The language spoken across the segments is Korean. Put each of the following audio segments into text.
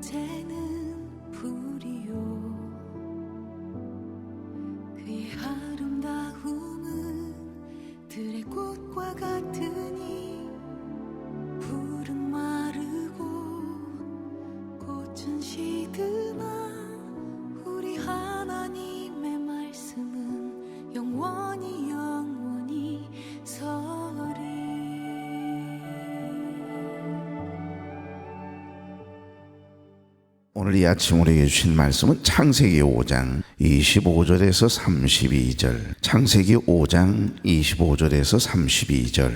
이제는 오늘 이 아침 우리에게 주신 말씀은 창세기 5장 25절에서 32절. 창세기 5장 25절에서 32절.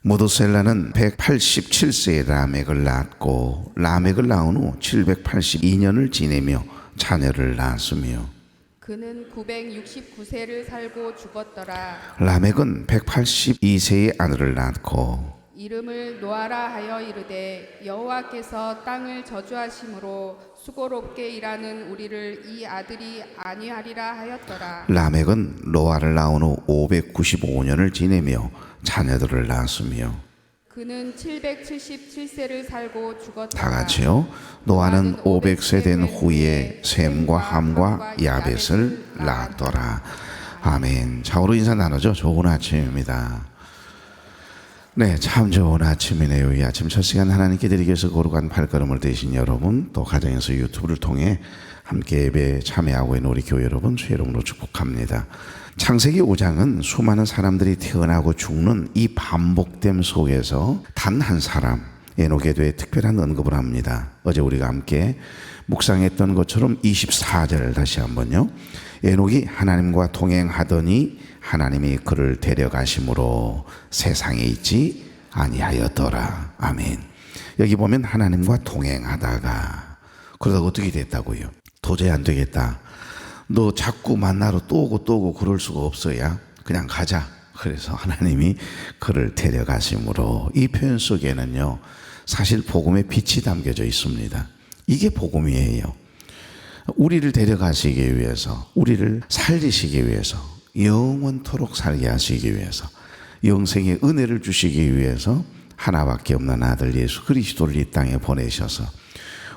모도셀라는 187세에 라멕을 낳았고 라멕을 낳은 후 782년을 지내며 자녀를 낳았으며 그는 969세를 살고 죽었더라. 라멕은 182세의 아들을 낳고 이름을 노아라 하여 이르되 여호와께서 땅을 저주하심으로 수고롭게 일하는 우리를 이 아들이 아니하리라 하였더라. 라멕은 노아를 낳은 후 595년을 지내며 자녀들을 낳았으며 그는 777세를 살고 죽었더라. 다 같이요. 노아는 500세 된 후에 셈과 함과 야벳을 낳았더라. 아멘. 자우로 인사 나누죠. 좋은 아침입니다. 네, 참 좋은 아침이네요. 이 아침 첫 시간 하나님께 드리기 위해서 거룩한 발걸음을 되신 여러분, 또 가정에서 유튜브를 통해 함께 예배에 참여하고 있는 우리 교회 여러분, 주 여러분으로 축복합니다. 창세기 5장은 수많은 사람들이 태어나고 죽는 이 반복됨 속에서 단 한 사람, 에녹에 대해 특별한 언급을 합니다. 어제 우리가 함께 묵상했던 것처럼 24절 다시 한번요. 에녹이 하나님과 동행하더니 하나님이 그를 데려가심으로 세상에 있지 아니하였더라. 아멘. 여기 보면 하나님과 동행하다가 그러다 어떻게 됐다고요? 도저히 안 되겠다. 너 자꾸 만나러 또 오고 또 오고 그럴 수가 없어야 그냥 가자. 그래서 하나님이 그를 데려가심으로 이 표현 속에는요 사실 복음의 빛이 담겨져 있습니다. 이게 복음이에요. 우리를 데려가시기 위해서, 우리를 살리시기 위해서, 영원토록 살게 하시기 위해서, 영생의 은혜를 주시기 위해서 하나밖에 없는 아들 예수 그리스도를 이 땅에 보내셔서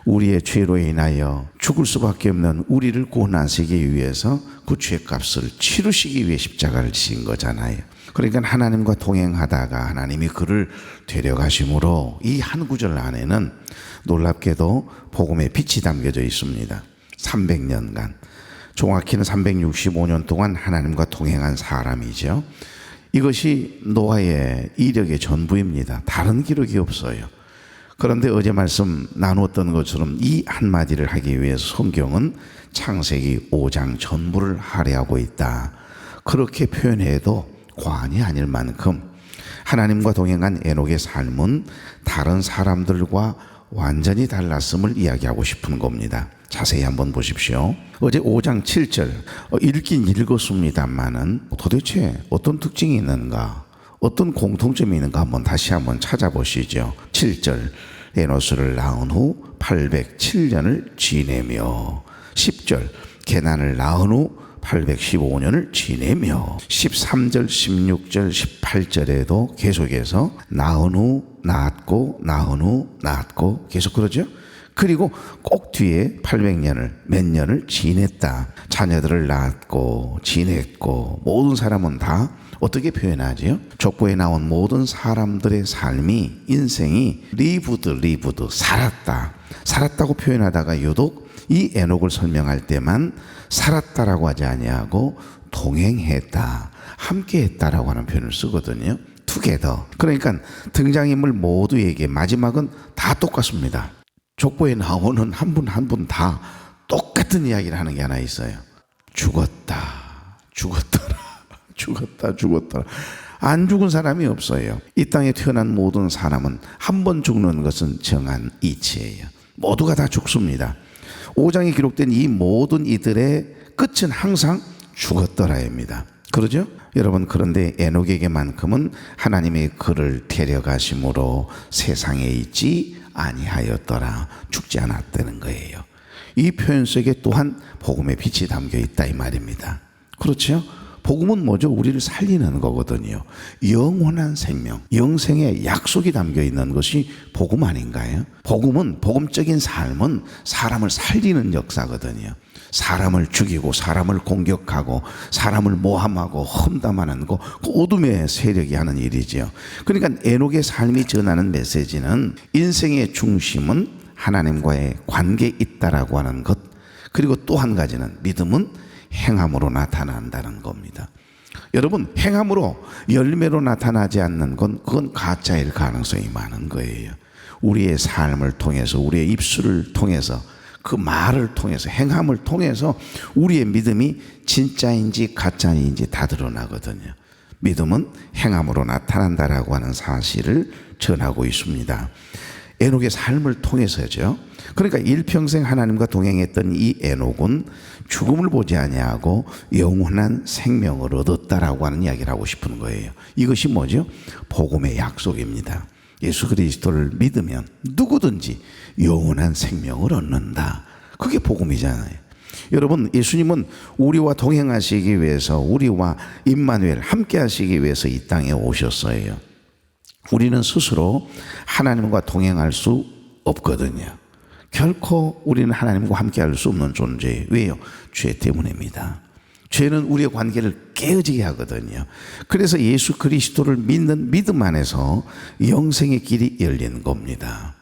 우리의 죄로 인하여 죽을 수밖에 없는 우리를 구원하시기 위해서 그 죄값을 치르시기 위해 십자가를 지신 거잖아요. 그러니까 하나님과 동행하다가 하나님이 그를 데려가심으로 이 한 구절 안에는 놀랍게도 복음의 빛이 담겨져 있습니다. 300년간 정확히는 365년 동안 하나님과 동행한 사람이죠. 이것이 노아의 이력의 전부입니다. 다른 기록이 없어요. 그런데 어제 말씀 나누었던 것처럼 이 한마디를 하기 위해서 성경은 창세기 5장 전부를 할애하고 있다. 그렇게 표현해도 과언이 아닐 만큼 하나님과 동행한 에녹의 삶은 다른 사람들과 완전히 달랐음을 이야기하고 싶은 겁니다. 자세히 한번 보십시오. 어제 5장 7절 어, 읽긴 읽었습니다만은 도대체 어떤 특징이 있는가? 어떤 공통점이 있는가 한번 다시 한번 찾아보시죠. 7절 에노스를 낳은 후 807년을 지내며 10절 게난을 낳은 후 815년을 지내며 13절, 16절, 18절에도 계속해서 낳은 후 낳았고 낳은 후 낳았고 계속 그러죠. 그리고 꼭 뒤에 800년을 몇 년을 지냈다. 자녀들을 낳았고 지냈고 모든 사람은 다 어떻게 표현하지요? 족보에 나온 모든 사람들의 삶이 인생이 리브드 리브드 살았다. 살았다고 표현하다가 유독 이 에녹을 설명할 때만 살았다라고 하지 아니하고 동행했다. 함께했다라고 하는 표현을 쓰거든요. 투게더. 그러니까 등장인물 모두에게 마지막은 다 똑같습니다. 족보에 나오는 한 분 한 분 다 똑같은 이야기를 하는 게 하나 있어요. 죽었다. 죽었더라. 죽었다. 죽었더라. 안 죽은 사람이 없어요. 이 땅에 태어난 모든 사람은 한 번 죽는 것은 정한 이치예요. 모두가 다 죽습니다. 5장에 기록된 이 모든 이들의 끝은 항상 죽었더라입니다. 그러죠? 여러분 그런데 에녹에게만큼은 하나님이 그를 데려가심으로 세상에 있지 아니하였더라 죽지 않았다는 거예요. 이 표현 속에 또한 복음의 빛이 담겨 있다 이 말입니다. 그렇죠? 복음은 뭐죠? 우리를 살리는 거거든요. 영원한 생명, 영생의 약속이 담겨 있는 것이 복음 아닌가요? 복음은 복음적인 삶은 사람을 살리는 역사거든요. 사람을 죽이고 사람을 공격하고 사람을 모함하고 험담하는 거, 그 어둠의 세력이 하는 일이지요. 그러니까 에녹의 삶이 전하는 메시지는 인생의 중심은 하나님과의 관계에 있다라고 하는 것. 그리고 또 한 가지는 믿음은 행함으로 나타난다는 겁니다. 여러분, 행함으로 열매로 나타나지 않는 건 그건 가짜일 가능성이 많은 거예요. 우리의 삶을 통해서, 우리의 입술을 통해서, 그 말을 통해서, 행함을 통해서 우리의 믿음이 진짜인지 가짜인지 다 드러나거든요. 믿음은 행함으로 나타난다라고 하는 사실을 전하고 있습니다. 에녹의 삶을 통해서죠. 그러니까 일평생 하나님과 동행했던 이 에녹은 죽음을 보지 아니하고 영원한 생명을 얻었다라고 하는 이야기를 하고 싶은 거예요. 이것이 뭐죠? 복음의 약속입니다. 예수 그리스도를 믿으면 누구든지 영원한 생명을 얻는다. 그게 복음이잖아요. 여러분, 예수님은 우리와 동행하시기 위해서 우리와 임마누엘 함께 하시기 위해서 이 땅에 오셨어요. 우리는 스스로 하나님과 동행할 수 없거든요. 결코 우리는 하나님과 함께 할 수 없는 존재예요. 왜요? 죄 때문입니다. 죄는 우리의 관계를 깨어지게 하거든요. 그래서 예수 그리스도를 믿는 믿음 안에서 영생의 길이 열린 겁니다.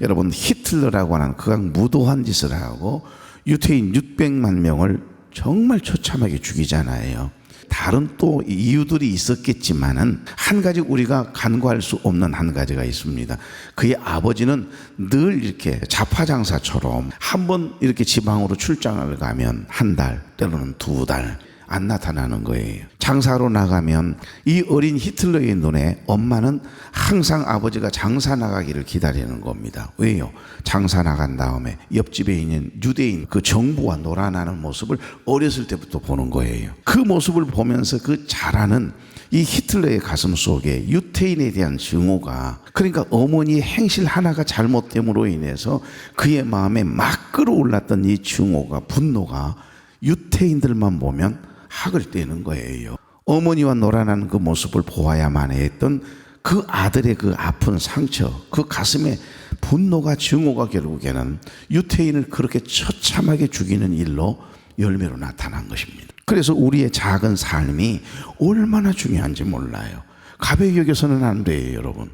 여러분, 히틀러라고 하는 그가 무도한 짓을 하고 유태인 600만 명을 정말 처참하게 죽이잖아요. 다른 또 이유들이 있었겠지만은 한 가지 우리가 간과할 수 없는 한 가지가 있습니다. 그의 아버지는 늘 이렇게 자파장사처럼 한 번 이렇게 지방으로 출장을 가면 한 달, 때로는 두 달, 안 나타나는 거예요. 장사로 나가면 이 어린 히틀러의 눈에 엄마는 항상 아버지가 장사 나가기를 기다리는 겁니다. 왜요? 장사 나간 다음에 옆집에 있는 유대인 그 정부와 놀아나는 모습을 어렸을 때부터 보는 거예요. 그 모습을 보면서 그 자라는 이 히틀러의 가슴 속에 유태인에 대한 증오가 그러니까 어머니의 행실 하나가 잘못됨으로 인해서 그의 마음에 막 끌어올랐던 이 증오가 분노가 유태인들만 보면 학을 떼는 거예요. 어머니와 놀아나는 그 모습을 보아야만 했던 그 아들의 그 아픈 상처, 그 가슴에 분노가 증오가 결국에는 유태인을 그렇게 처참하게 죽이는 일로 열매로 나타난 것입니다. 그래서 우리의 작은 삶이 얼마나 중요한지 몰라요. 가벼이 여겨서는 안 돼요, 여러분.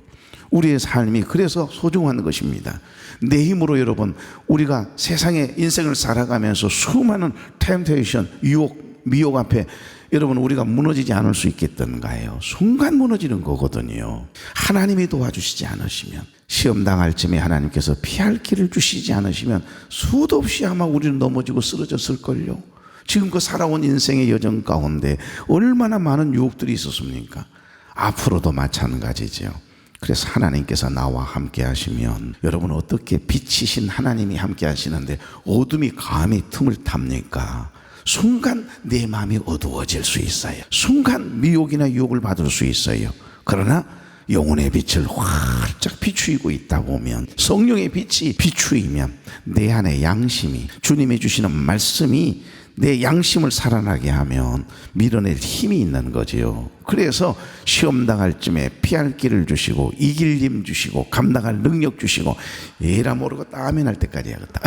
우리의 삶이 그래서 소중한 것입니다. 내 힘으로 여러분, 우리가 세상의 인생을 살아가면서 수많은 템테이션, 유혹, 미혹 앞에 여러분 우리가 무너지지 않을 수 있겠던가요? 순간 무너지는 거거든요. 하나님이 도와주시지 않으시면 시험 당할 쯤에 하나님께서 피할 길을 주시지 않으시면 수도 없이 아마 우리는 넘어지고 쓰러졌을 걸요. 지금껏 살아온 인생의 여정 가운데 얼마나 많은 유혹들이 있었습니까? 앞으로도 마찬가지죠. 그래서 하나님께서 나와 함께 하시면 여러분 어떻게 빛이신 하나님이 함께 하시는데 어둠이 감히 틈을 탑니까? 순간 내 마음이 어두워질 수 있어요. 순간 미혹이나 유혹을 받을 수 있어요. 그러나 영혼의 빛을 활짝 비추이고 있다 보면 성령의 빛이 비추이면 내 안에 양심이 주님이 주시는 말씀이 내 양심을 살아나게 하면 밀어낼 힘이 있는 거지요. 그래서 시험 당할 쯤에 피할 길을 주시고 이길 힘 주시고 감당할 능력 주시고 에라 모르고 따면 할 때까지 하겠다.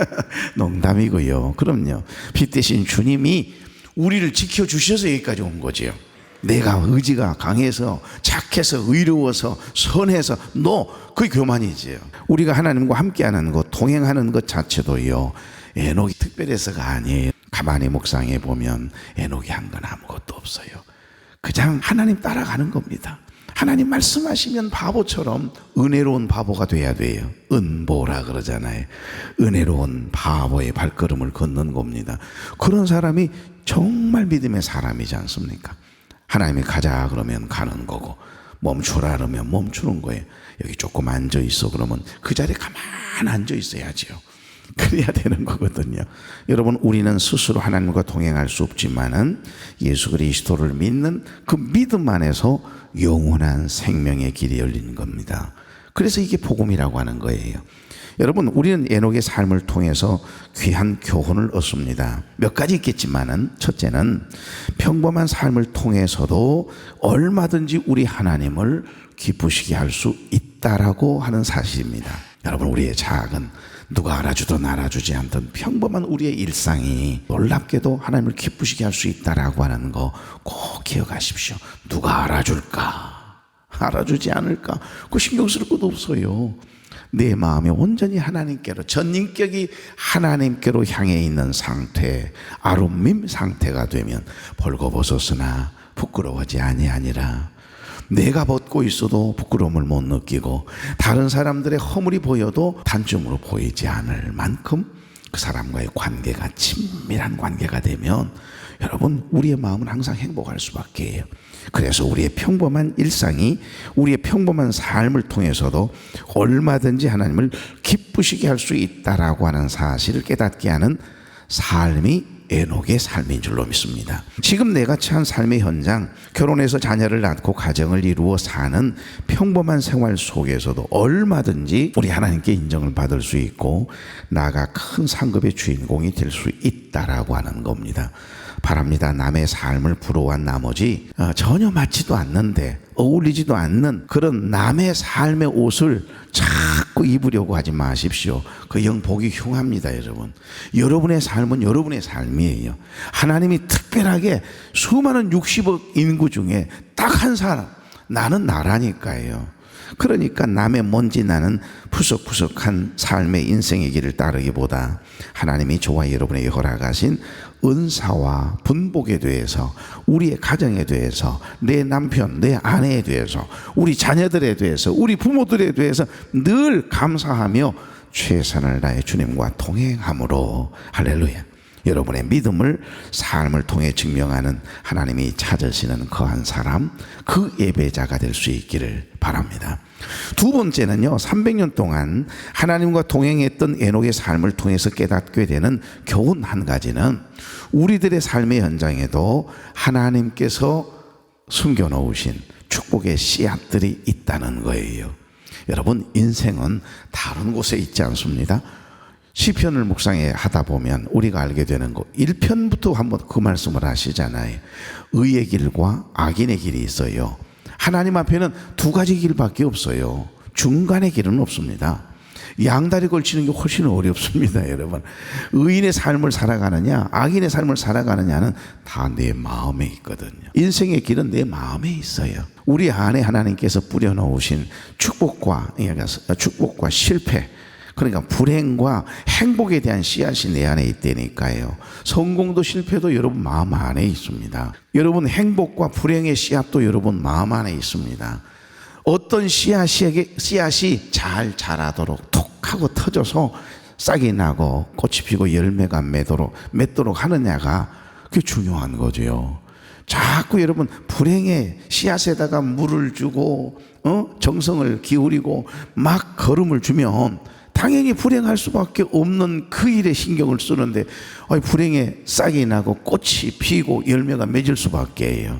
농담이고요. 그럼요. 빛 대신 주님이 우리를 지켜 주셔서 여기까지 온 거지요. 내가 의지가 강해서 착해서 의로워서 선해서 너 그게 교만이지요. 우리가 하나님과 함께하는 것, 동행하는 것 자체도요. 에녹이 특별해서가 아니에요. 가만히 묵상해 보면 에녹이 한 건 아무것도 없어요. 그냥 하나님 따라가는 겁니다. 하나님 말씀하시면 바보처럼 은혜로운 바보가 돼야 돼요. 은보라 그러잖아요. 은혜로운 바보의 발걸음을 걷는 겁니다. 그런 사람이 정말 믿음의 사람이지 않습니까? 하나님이 가자 그러면 가는 거고 멈추라 그러면 멈추는 거예요. 여기 조금 앉아 있어 그러면 그 자리에 가만 앉아 있어야지요. 그래야 되는 거거든요. 여러분 우리는 스스로 하나님과 동행할 수 없지만은 예수 그리스도를 믿는 그 믿음 안에서 영원한 생명의 길이 열리는 겁니다. 그래서 이게 복음이라고 하는 거예요. 여러분, 우리는 에녹의 삶을 통해서 귀한 교훈을 얻습니다. 몇 가지 있겠지만은 첫째는 평범한 삶을 통해서도 얼마든지 우리 하나님을 기쁘시게 할 수 있다라고 하는 사실입니다. 여러분, 우리의 작은 누가 알아주든 알아주지 않든 평범한 우리의 일상이 놀랍게도 하나님을 기쁘시게 할 수 있다라고 하는 거 꼭 기억하십시오. 누가 알아줄까? 알아주지 않을까? 그 신경 쓸 것도 없어요. 내 마음이 온전히 하나님께로 전인격이 하나님께로 향해 있는 상태, 아름밈 상태가 되면 벌거벗었으나 부끄러워하지 아니하니라. 내가 벗고 있어도 부끄러움을 못 느끼고 다른 사람들의 허물이 보여도 단점으로 보이지 않을 만큼 그 사람과의 관계가 친밀한 관계가 되면 여러분 우리의 마음은 항상 행복할 수밖에 해요. 그래서 우리의 평범한 일상이 우리의 평범한 삶을 통해서도 얼마든지 하나님을 기쁘시게 할 수 있다라고 하는 사실을 깨닫게 하는 삶이 에녹의 삶인 줄로 믿습니다. 지금 내가 처한 삶의 현장, 결혼해서 자녀를 낳고 가정을 이루어 사는 평범한 생활 속에서도 얼마든지 우리 하나님께 인정을 받을 수 있고 나가 큰 상급의 주인공이 될 수 있다라고 하는 겁니다. 바랍니다. 남의 삶을 부러워한 나머지 어, 전혀 맞지도 않는데 어울리지도 않는 그런 남의 삶의 옷을 자꾸 입으려고 하지 마십시오. 그영 보기 흉합니다, 여러분. 여러분의 삶은 여러분의 삶이에요. 하나님이 특별하게 수많은 60억 인구 중에 딱 한 사람, 나는 나라니까요. 그러니까 남의 먼지 나는 푸석푸석한 삶의 인생의 길을 따르기보다 하나님이 저와 여러분에게 허락하신 은사와 분복에 대해서 우리의 가정에 대해서 내 남편, 내 아내에 대해서 우리 자녀들에 대해서 우리 부모들에 대해서 늘 감사하며 최선을 다해 주님과 동행함으로 할렐루야. 여러분의 믿음을 삶을 통해 증명하는 하나님이 찾으시는 거한 사람, 그 예배자가 될 수 있기를 바랍니다. 두 번째는요, 300년 동안 하나님과 동행했던 에녹의 삶을 통해서 깨닫게 되는 교훈 한 가지는 우리들의 삶의 현장에도 하나님께서 숨겨놓으신 축복의 씨앗들이 있다는 거예요. 여러분, 인생은 다른 곳에 있지 않습니다. 시편을 묵상해 하다 보면 우리가 알게 되는 거 1편부터 한번 그 말씀을 하시잖아요. 의의 길과 악인의 길이 있어요. 하나님 앞에는 두 가지 길밖에 없어요. 중간의 길은 없습니다. 양다리 걸치는 게 훨씬 어렵습니다, 여러분. 의인의 삶을 살아가느냐, 악인의 삶을 살아가느냐는 다 내 마음에 있거든요. 인생의 길은 내 마음에 있어요. 우리 안에 하나님께서 뿌려놓으신 축복과, 축복과 실패, 그러니까 불행과 행복에 대한 씨앗이 내 안에 있다니까요. 성공도 실패도 여러분 마음 안에 있습니다. 여러분 행복과 불행의 씨앗도 여러분 마음 안에 있습니다. 어떤 씨앗이, 씨앗이 잘 자라도록 톡 하고 터져서 싹이 나고 꽃이 피고 열매가 맺도록, 맺도록 하느냐가 그게 중요한 거죠. 자꾸 여러분 불행의 씨앗에다가 물을 주고 어? 정성을 기울이고 막 걸음을 주면 당연히 불행할 수밖에 없는 그 일에 신경을 쓰는데 불행에 싹이 나고 꽃이 피고 열매가 맺을 수밖에 해요.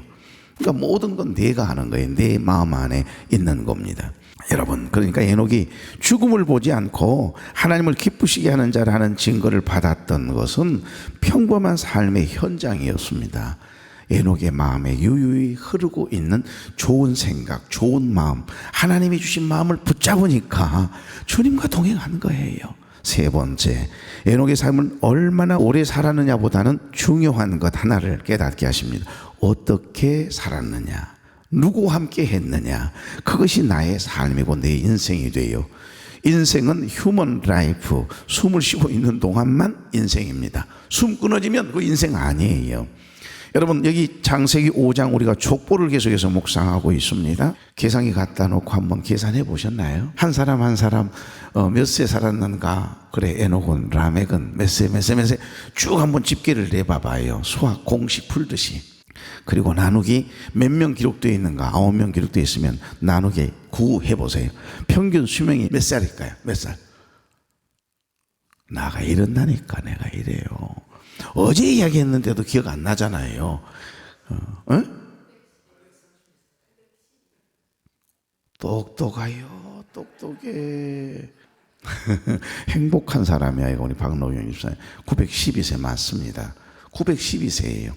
그러니까 모든 건 내가 하는 거예요. 내 마음 안에 있는 겁니다. 여러분, 그러니까 에녹이 죽음을 보지 않고 하나님을 기쁘시게 하는 자라는 증거를 받았던 것은 평범한 삶의 현장이었습니다. 에녹의 마음에 유유히 흐르고 있는 좋은 생각, 좋은 마음, 하나님이 주신 마음을 붙잡으니까 주님과 동행하는 거예요. 세 번째, 에녹의 삶은 얼마나 오래 살았느냐보다는 중요한 것 하나를 깨닫게 하십니다. 어떻게 살았느냐, 누구와 함께 했느냐, 그것이 나의 삶이고 내 인생이 돼요. 인생은 휴먼 라이프, 숨을 쉬고 있는 동안만 인생입니다. 숨 끊어지면 그 인생 아니에요. 여러분 여기 장세기 5장 우리가 족보를 계속해서 묵상하고 있습니다. 계산기 갖다 놓고 한번 계산해 보셨나요? 한 사람 한 사람 어, 몇세 살았는가? 그래 에녹은 라멕은 몇세 몇세 몇세 쭉 한번 집계를 내봐봐요. 수학 공식 풀듯이. 그리고 나누기 몇 명 기록되어 있는가? 아홉 명 기록되어 있으면 나누기 9 해보세요. 평균 수명이 몇 살일까요? 몇 살? 나가 이런다니까 내가 이래요. 어제 이야기했는데도 기억 안 나잖아요. 어? 어? 똑똑하요, 똑똑해. 행복한 사람이야, 이거 우리 박노경 집사님. 912세 맞습니다. 912세예요.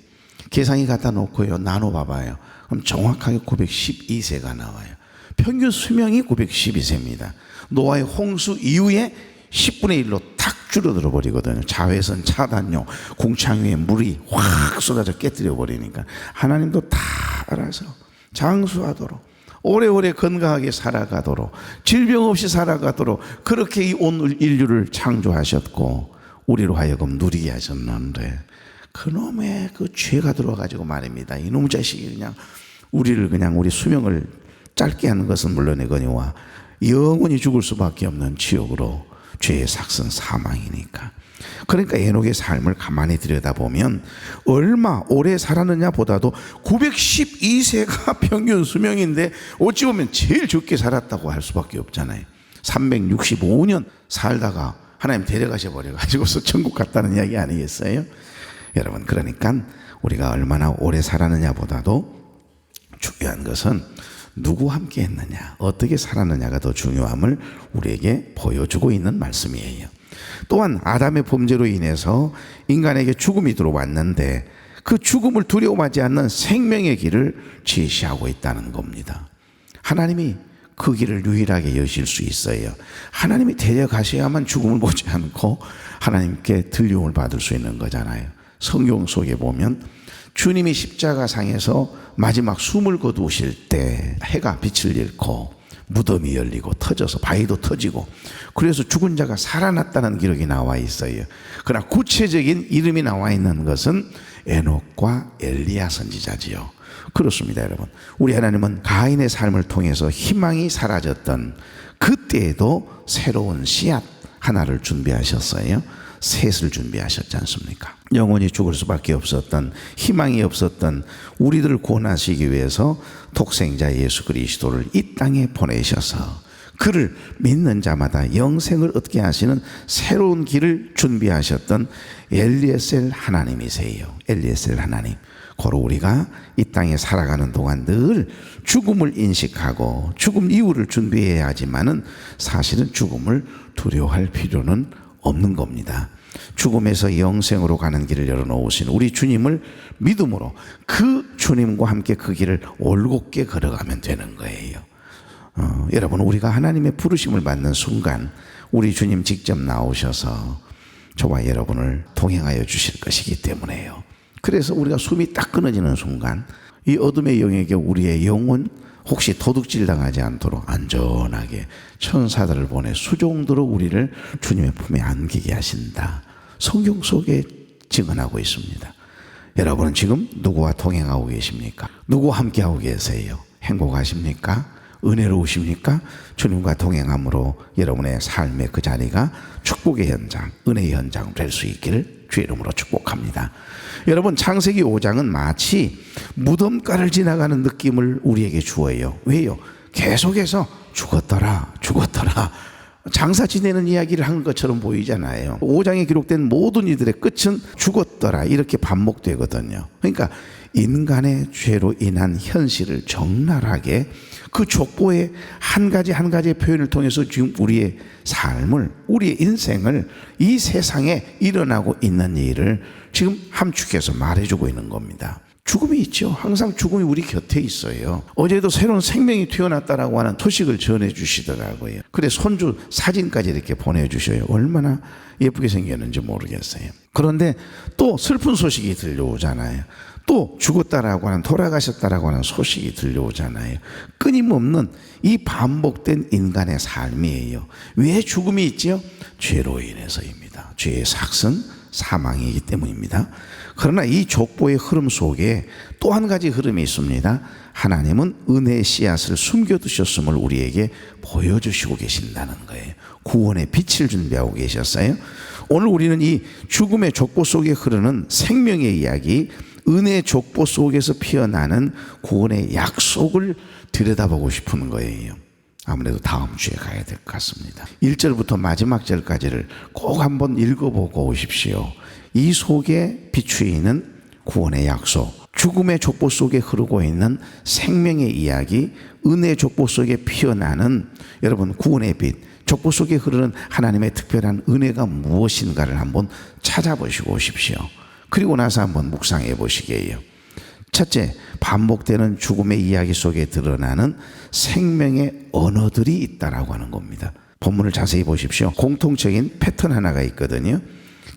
계산기 갖다 놓고요, 나눠 봐봐요. 그럼 정확하게 912세가 나와요. 평균 수명이 912세입니다. 노아의 홍수 이후에 10분의 1로 탁 줄어들어 버리거든요. 자외선 차단용, 궁창 위에 물이 확 쏟아져 깨뜨려 버리니까 하나님도 다 알아서 장수하도록 오래오래 건강하게 살아가도록 질병 없이 살아가도록 그렇게 이 온 인류를 창조하셨고 우리로 하여금 누리게 하셨는데 그놈의 그 죄가 들어가지고 말입니다. 이놈 자식이 그냥 우리를 그냥 우리 수명을 짧게 하는 것은 물론이거니와 영원히 죽을 수밖에 없는 지옥으로 죄의 삭선 사망이니까. 그러니까 에녹의 삶을 가만히 들여다보면 얼마 오래 살았느냐 보다도 912세가 평균 수명인데 어찌 보면 제일 적게 살았다고 할 수밖에 없잖아요. 365년 살다가 하나님 데려가셔 버려가지고서 천국 갔다는 이야기 아니겠어요? 여러분 그러니까 우리가 얼마나 오래 살았느냐 보다도 중요한 것은 누구 함께 했느냐, 어떻게 살았느냐가 더 중요함을 우리에게 보여주고 있는 말씀이에요. 또한 아담의 범죄로 인해서 인간에게 죽음이 들어왔는데 그 죽음을 두려워하지 않는 생명의 길을 제시하고 있다는 겁니다. 하나님이 그 길을 유일하게 여실 수 있어요. 하나님이 데려가셔야만 죽음을 보지 않고 하나님께 들림을 받을 수 있는 거잖아요. 성경 속에 보면 주님이 십자가상에서 마지막 숨을 거두실 때 해가 빛을 잃고 무덤이 열리고 터져서 바위도 터지고 그래서 죽은 자가 살아났다는 기록이 나와 있어요. 그러나 구체적인 이름이 나와 있는 것은 에녹과 엘리야 선지자지요. 그렇습니다, 여러분. 우리 하나님은 가인의 삶을 통해서 희망이 사라졌던 그때에도 새로운 씨앗 하나를 준비하셨어요. 셋을 준비하셨지 않습니까? 영원히 죽을 수밖에 없었던 희망이 없었던 우리들을 구원하시기 위해서 독생자 예수 그리스도를 이 땅에 보내셔서 그를 믿는 자마다 영생을 얻게 하시는 새로운 길을 준비하셨던 엘리에셀 하나님이세요. 엘리에셀 하나님. 고로 우리가 이 땅에 살아가는 동안 늘 죽음을 인식하고 죽음 이후를 준비해야 하지만은 사실은 죽음을 두려워할 필요는 없는 겁니다. 죽음에서 영생으로 가는 길을 열어놓으신 우리 주님을 믿음으로 그 주님과 함께 그 길을 올곧게 걸어가면 되는 거예요. 어, 여러분, 우리가 하나님의 부르심을 받는 순간 우리 주님 직접 나오셔서 저와 여러분을 동행하여 주실 것이기 때문에요. 그래서 우리가 숨이 딱 끊어지는 순간 이 어둠의 영역에 우리의 영혼 혹시 도둑질 당하지 않도록 안전하게 천사들을 보내 수종들로 우리를 주님의 품에 안기게 하신다. 성경 속에 증언하고 있습니다. 여러분은 지금 누구와 동행하고 계십니까? 누구와 함께하고 계세요? 행복하십니까? 은혜로우십니까? 주님과 동행함으로 여러분의 삶의 그 자리가 축복의 현장, 은혜의 현장 될 수 있기를 주 이름으로 축복합니다. 여러분 창세기 5장은 마치 무덤가를 지나가는 느낌을 우리에게 주어요. 왜요? 계속해서 죽었더라, 죽었더라. 장사 지내는 이야기를 한 것처럼 보이잖아요. 5장에 기록된 모든 이들의 끝은 죽었더라. 이렇게 반복되거든요. 그러니까 인간의 죄로 인한 현실을 적나라하게 그 족보의 한 가지 한 가지의 표현을 통해서 지금 우리의 삶을, 우리의 인생을 이 세상에 일어나고 있는 일을 지금 함축해서 말해주고 있는 겁니다. 죽음이 있죠. 항상 죽음이 우리 곁에 있어요. 어제도 새로운 생명이 태어났다라고 하는 소식을 전해 주시더라고요. 그래 손주 사진까지 이렇게 보내 주셔요. 얼마나 예쁘게 생겼는지 모르겠어요. 그런데 또 슬픈 소식이 들려오잖아요. 또 죽었다라고 하는 돌아가셨다라고 하는 소식이 들려오잖아요. 끊임없는 이 반복된 인간의 삶이에요. 왜 죽음이 있지요? 죄로 인해서입니다. 죄의 삭선 사망이기 때문입니다. 그러나 이 족보의 흐름 속에 또 한 가지 흐름이 있습니다. 하나님은 은혜의 씨앗을 숨겨두셨음을 우리에게 보여주시고 계신다는 거예요. 구원의 빛을 준비하고 계셨어요. 오늘 우리는 이 죽음의 족보 속에 흐르는 생명의 이야기, 은혜의 족보 속에서 피어나는 구원의 약속을 들여다보고 싶은 거예요. 아무래도 다음 주에 가야 될 것 같습니다. 1절부터 마지막 절까지를 꼭 한번 읽어보고 오십시오. 이 속에 비추이는 구원의 약속, 죽음의 족보 속에 흐르고 있는 생명의 이야기, 은혜의 족보 속에 피어나는 여러분 구원의 빛, 족보 속에 흐르는 하나님의 특별한 은혜가 무엇인가를 한번 찾아보시고 오십시오. 그리고 나서 한번 묵상해 보시게요. 첫째, 반복되는 죽음의 이야기 속에 드러나는 생명의 언어들이 있다라고 하는 겁니다. 본문을 자세히 보십시오. 공통적인 패턴 하나가 있거든요.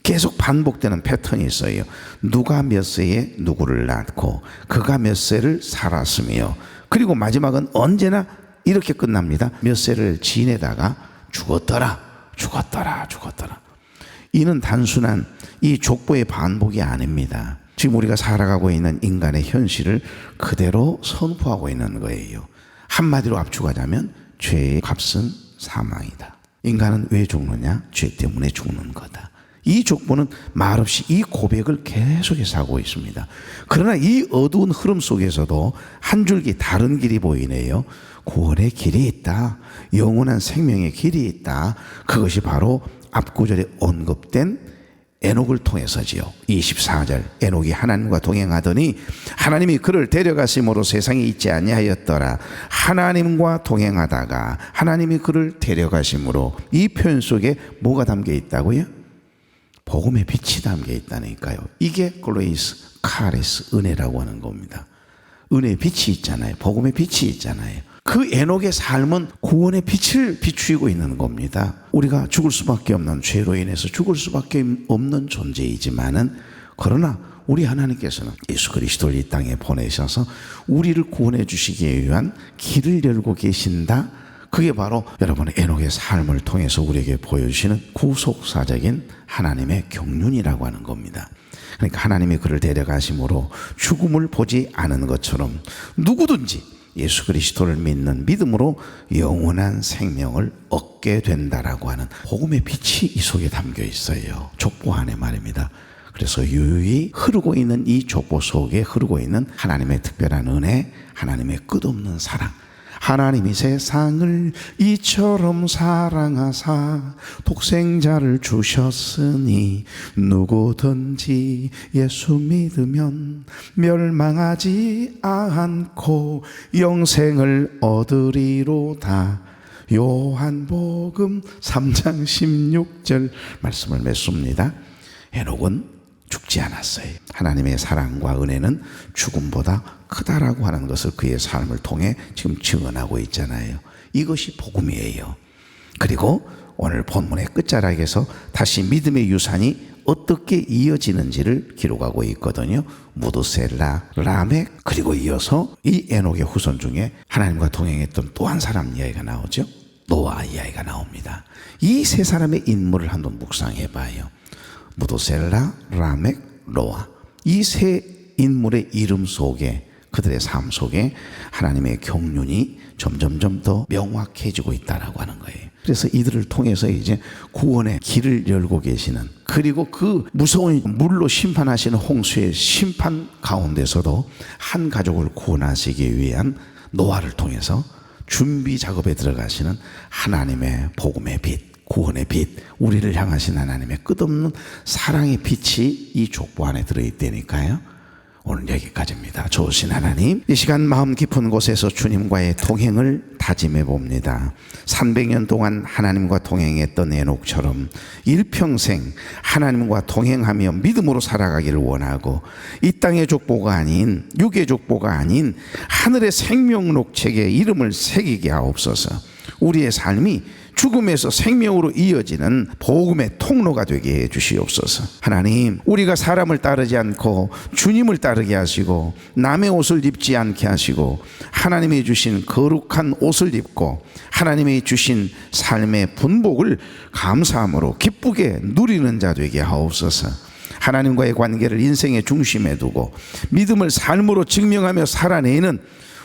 계속 반복되는 패턴이 있어요. 누가 몇 세에 누구를 낳고 그가 몇 세를 살았으며 그리고 마지막은 언제나 이렇게 끝납니다. 몇 세를 지내다가 죽었더라, 죽었더라, 죽었더라. 이는 단순한 이 족보의 반복이 아닙니다. 지금 우리가 살아가고 있는 인간의 현실을 그대로 선포하고 있는 거예요. 한마디로 압축하자면 죄의 값은 사망이다. 인간은 왜 죽느냐? 죄 때문에 죽는 거다. 이 족보는 말없이 이 고백을 계속해서 하고 있습니다. 그러나 이 어두운 흐름 속에서도 한 줄기 다른 길이 보이네요. 구원의 길이 있다. 영원한 생명의 길이 있다. 그것이 바로 앞구절에 언급된 에녹을 통해서지요. 24절 에녹이 하나님과 동행하더니 하나님이 그를 데려가심으로 세상에 있지 아니하였더라. 하나님과 동행하다가 하나님이 그를 데려가심으로 이 표현 속에 뭐가 담겨 있다고요? 복음의 빛이 담겨 있다니까요. 이게 글로이스 카레스 은혜라고 하는 겁니다. 은혜의 빛이 있잖아요. 복음의 빛이 있잖아요. 그 에녹의 삶은 구원의 빛을 비추고 있는 겁니다. 우리가 죽을 수밖에 없는 죄로 인해서 죽을 수밖에 없는 존재이지만은 그러나 우리 하나님께서는 예수 그리스도를 이 땅에 보내셔서 우리를 구원해 주시기 위한 길을 열고 계신다. 그게 바로 여러분의 에녹의 삶을 통해서 우리에게 보여주시는 구속사적인 하나님의 경륜이라고 하는 겁니다. 그러니까 하나님이 그를 데려가심으로 죽음을 보지 않은 것처럼 누구든지 예수 그리스도를 믿는 믿음으로 영원한 생명을 얻게 된다라고 하는 복음의 빛이 이 속에 담겨 있어요. 족보 안에 말입니다. 그래서 유유히 흐르고 있는 이 족보 속에 흐르고 있는 하나님의 특별한 은혜, 하나님의 끝없는 사랑, 하나님이 세상을 이처럼 사랑하사 독생자를 주셨으니 누구든지 예수 믿으면 멸망하지 않고 영생을 얻으리로다. 요한복음 3장 16절 말씀을 맺습니다. 에녹은 죽지 않았어요. 하나님의 사랑과 은혜는 죽음보다 크다라고 하는 것을 그의 삶을 통해 지금 증언하고 있잖아요. 이것이 복음이에요. 그리고 오늘 본문의 끝자락에서 다시 믿음의 유산이 어떻게 이어지는지를 기록하고 있거든요. 무드셀라, 라멕, 그리고 이어서 이 에녹의 후손 중에 하나님과 동행했던 또 한 사람 이야기가 나오죠. 노아 이야기가 나옵니다. 이 세 사람의 인물을 한번 묵상해 봐요. 무도셀라, 라멕, 노아. 이 세 인물의 이름 속에 그들의 삶 속에 하나님의 경륜이 점점점 더 명확해지고 있다라고 하는 거예요. 그래서 이들을 통해서 이제 구원의 길을 열고 계시는 그리고 그 무서운 물로 심판하시는 홍수의 심판 가운데서도 한 가족을 구원하시기 위한 노아를 통해서 준비 작업에 들어가시는 하나님의 복음의 빛, 구원의 빛, 우리를 향하신 하나님의 끝없는 사랑의 빛이 이 족보 안에 들어있다니까요. 오늘 여기까지입니다. 좋으신 하나님, 이 시간 마음 깊은 곳에서 주님과의 동행을 다짐해 봅니다. 300년 동안 하나님과 동행했던 에녹처럼 일평생 하나님과 동행하며 믿음으로 살아가기를 원하고 이 땅의 족보가 아닌 육의 족보가 아닌 하늘의 생명록 책에 이름을 새기게 하옵소서. 우리의 삶이 죽음에서 생명으로 이어지는 복음의 통로가 되게 해 주시옵소서. 하나님, 우리가 사람을 따르지 않고 주님을 따르게 하시고 남의 옷을 입지 않게 하시고 하나님이 주신 거룩한 옷을 입고 하나님이 주신 삶의 분복을 감사함으로 기쁘게 누리는 자 되게 하옵소서. 하나님과의 관계를 인생의 중심에 두고 믿음을 삶으로 증명하며 살아내는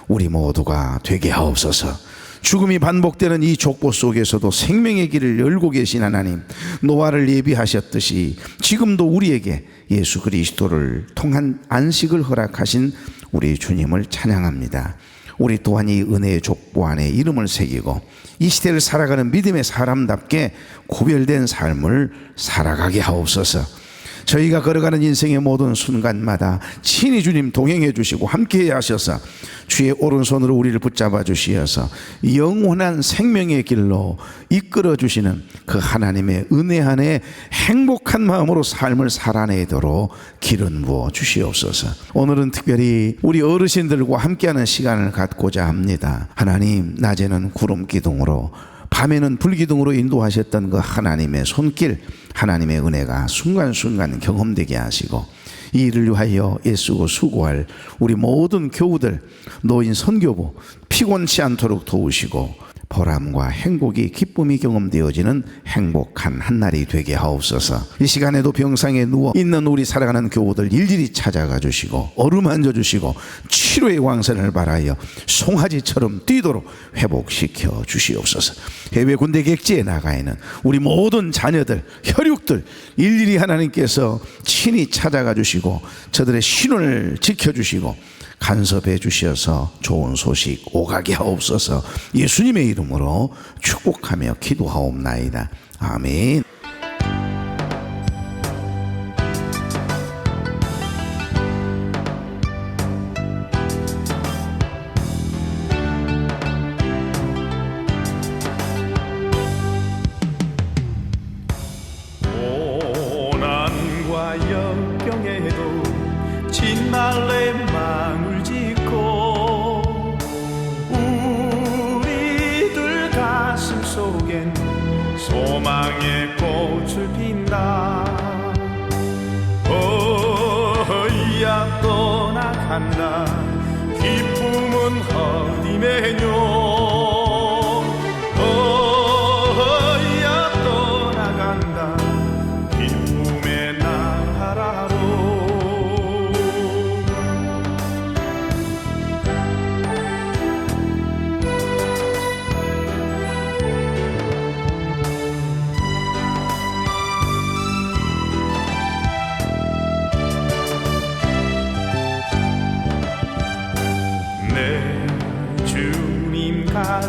우리 모두가 되게 하옵소서. 죽음이 반복되는 이 족보 속에서도 생명의 길을 열고 계신 하나님, 노아를 예비하셨듯이 지금도 우리에게 예수 그리스도를 통한 안식을 허락하신 우리 주님을 찬양합니다. 우리 또한 이 은혜의 족보 안에 이름을 새기고 이 시대를 살아가는 믿음의 사람답게 구별된 삶을 살아가게 하옵소서. 저희가 걸어가는 인생의 모든 순간마다 친히 주님 동행해 주시고 함께 하셔서 주의 오른손으로 우리를 붙잡아 주시어서 영원한 생명의 길로 이끌어 주시는 그 하나님의 은혜 안에 행복한 마음으로 삶을 살아내도록 기름 부어 주시옵소서. 오늘은 특별히 우리 어르신들과 함께하는 시간을 갖고자 합니다. 하나님, 낮에는 구름 기둥으로 밤에는 불기둥으로 인도하셨던 그 하나님의 손길, 하나님의 은혜가 순간순간 경험되게 하시고 이 일을 위하여 애쓰고 수고할 우리 모든 교우들, 노인 선교부 피곤치 않도록 도우시고 보람과 행복이 기쁨이 경험되어지는 행복한 한날이 되게 하옵소서. 이 시간에도 병상에 누워 있는 우리 살아가는 교우들 일일이 찾아가 주시고 어루만져 주시고 치료의 왕선을 바라여 송아지처럼 뛰도록 회복시켜 주시옵소서. 해외 군대 객지에 나가 있는 우리 모든 자녀들, 혈육들 일일이 하나님께서 친히 찾아가 주시고 저들의 신원을 지켜 주시고 간섭해 주셔서 좋은 소식 오가게 하옵소서 예수님의 이름으로 축복하며 기도하옵나이다. 아멘.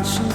watching